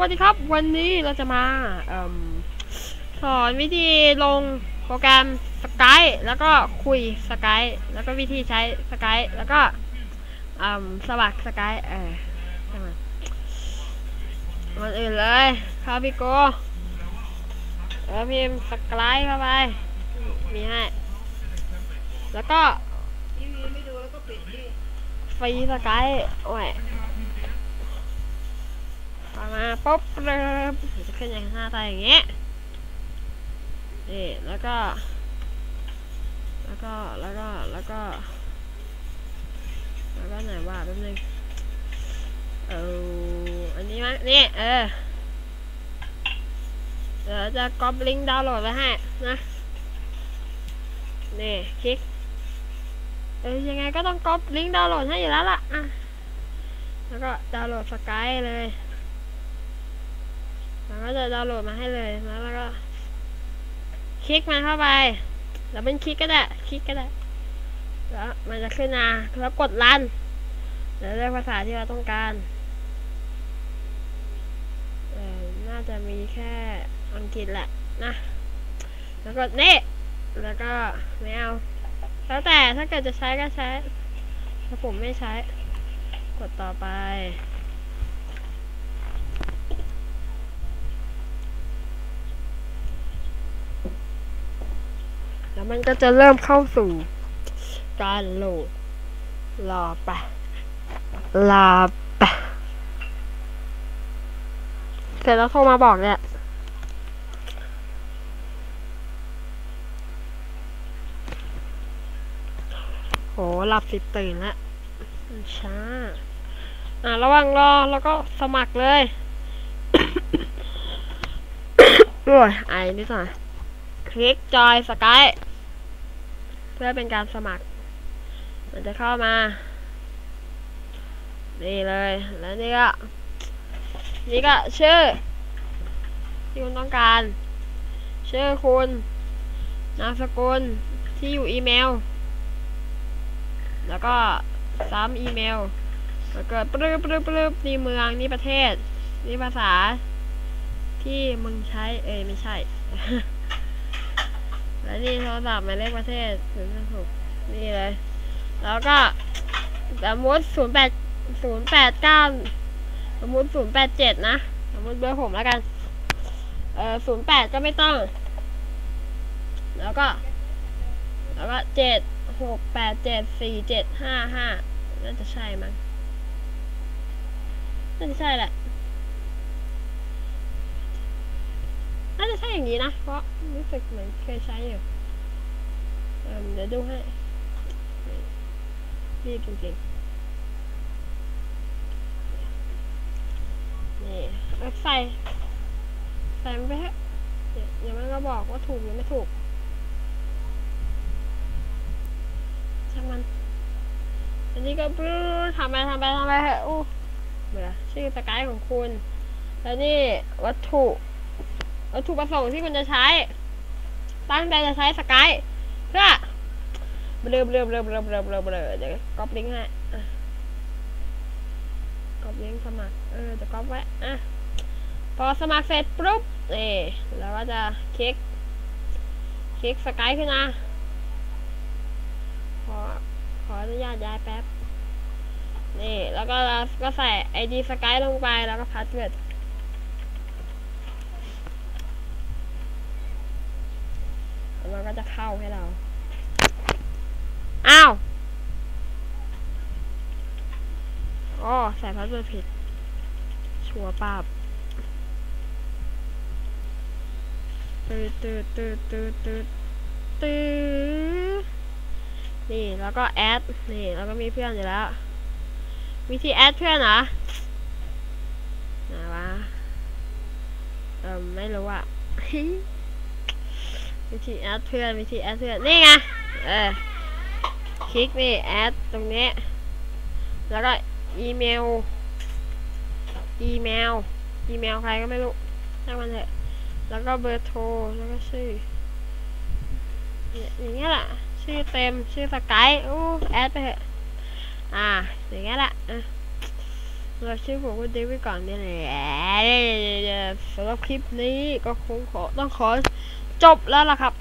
วัสดีครับ วันนี้เราจะมาเอิ่มสอนวิธีลงโปรแกรมสกายแล้วก็คุยสกายแล้วก็วิธีใช้สกายแล้วก็สมัครสกายเออใช่ไหมก่อนอื่นเลยเข้าพี่โกแล้วพิมสกายเข้าไป มีให้ แล้วก็ฟรีสกายโอ้ย ปุ๊บเริ่มจะขึ้นอย่างหน้าตาอย่างเงี้ยนี่แล้วก็ แล้วก็ แล้วก็ แล้วก็ แล้วก็ไหนว่าแป๊บนึง เอออันนี้มั้งนี่ เออ เดี๋ยวจะก๊อปลิงก์ดาวน์โหลดไว้ให้นะ นี่คลิก เออยังไงก็ต้องก๊อปลิงก์ดาวน์โหลดให้อยู่แล้วล่ะ อะ แล้วก็ดาวน์โหลดสกายเลย แล้วก็จะดาวน์โหลดมาให้เลยแล้วแล้วก็ คลิกมันเข้าไป แล้วเป็นคลิกก็ได้ คลิกก็ได้ แล้วมันจะขึ้นมาแล้วกดรัน แล้วเลือกภาษาที่เราต้องการ เออน่าจะมีแค่อังกฤษแหละนะ แล้วก็เน่แล้วก็ไม่เอา แล้วแต่ถ้าเกิดจะใช้ก็ใช้ ถ้าผมไม่ใช้ กดต่อไป แล้วมันก็จะเริ่มเข้าสู่ การโหลดรอไปะรอไปะเสร็จแล้วโทรมาบอกเนี่ยโหหลับสิตื่นแล้วมันช้า อะระว่างรอแล้วก็สมัครเลยโอ้ยไอนิดหน่อยคลิกจอยสกาย เพื่อเป็นการสมัคร มันจะเข้ามา นี่เลย แล้วนี่ก็ นี่ก็ชื่อ ที่คุณต้องการ ชื่อคุณ นามสกุล ที่อยู่อีเมล แล้วก็ซ้ำอีเมลแล้วก็ปรึบปรึบปรึบนี่เมืองนี่ประเทศ นี่ภาษา ที่มึงใช้ เอ้ยไม่ใช่ แล้วนี่โทรศัพท์หมายเลขประเทศศูนย์หกนี่เลย แล้วก็สมมติศูนย์แปดศูนย์แปดเก้าสมมติศูนย์แปดเจ็ดนะ สมมติเบอร์ผมแล้วกัน เอ่อศูนย์แปดก็ไม่ต้อง แล้วก็ แล้วก็เจ็ดหกแปดเจ็ดสี่เจ็ดห้าห้าน่าจะใช่มั้งน่าจะใช่แหละ น่า จะใช่อย่างนี้นะ เพราะรู้สึกเหมือนเคยใช้อยู่เดี๋ยวดูให้รีบจริงๆ นี่เอาใส่ ใส่มันไปเถอะเดี๋ยวเดี๋ยวมันก็บอกว่าถูกหรือไม่ถูกช่างมัน อันนี้ก็ปื้อทำไปทำไปทำไปเถอะอู้เบื่อชื่อสกายของคุณ แล้วนี่วัตถุ วัตถุประสงค์ที่คุณจะใช้ ตั้งใจจะใช้สกายเพื่อเบลอเบลอเบลอเบลอเบลอเบลอเบลอเดี๋ยวก๊อปลิงก์ให้อะก๊อปลิงก์สมัคร เออจะก๊อปไว้ อะ พอสมัครเสร็จปุ๊บนี่แล้วก็จะคลิก คลิกสกายขึ้นมาขอขออนุญาตย้ายแป๊บ นี่ แล้วก็เราก็ใส่ ID สกายลงไปแล้วก็พาสเวิร์ด แล้วมัน ก็จะเข้าให้เรา อ้าวอ๋อใส่พาสเวิร์ดผิด ชัวร์ปาบตืดตืดตืดตืดตืดตืดนี่แล้วก็แอด นี่แล้วก็มีเพื่อนอยู่แล้ว วิธีแอดเพื่อนเหรอไหนวะ เออไม่รู้อะ วิธีแอดเพื่อนวิธีแอดเพื่อนนี่ไงเออคลิกนี่แอดตรงนี้แล้วก็อีเมลอีเมลอีเมลใครก็ไม่รู้ช่างมันเถอะแล้วก็เบอร์โทรแล้วก็ชื่ออย่างเงี้ยแหละชื่อเต็มชื่อสกายอู้แอดไปเถอะอ่าอย่างเงี้ยแหละอะเราชื่อผมก็เดวิดก่อนนี่แหละสำหรับคลิปนี้ก็คงขอต้องขอ จบแล้วล่ะครับ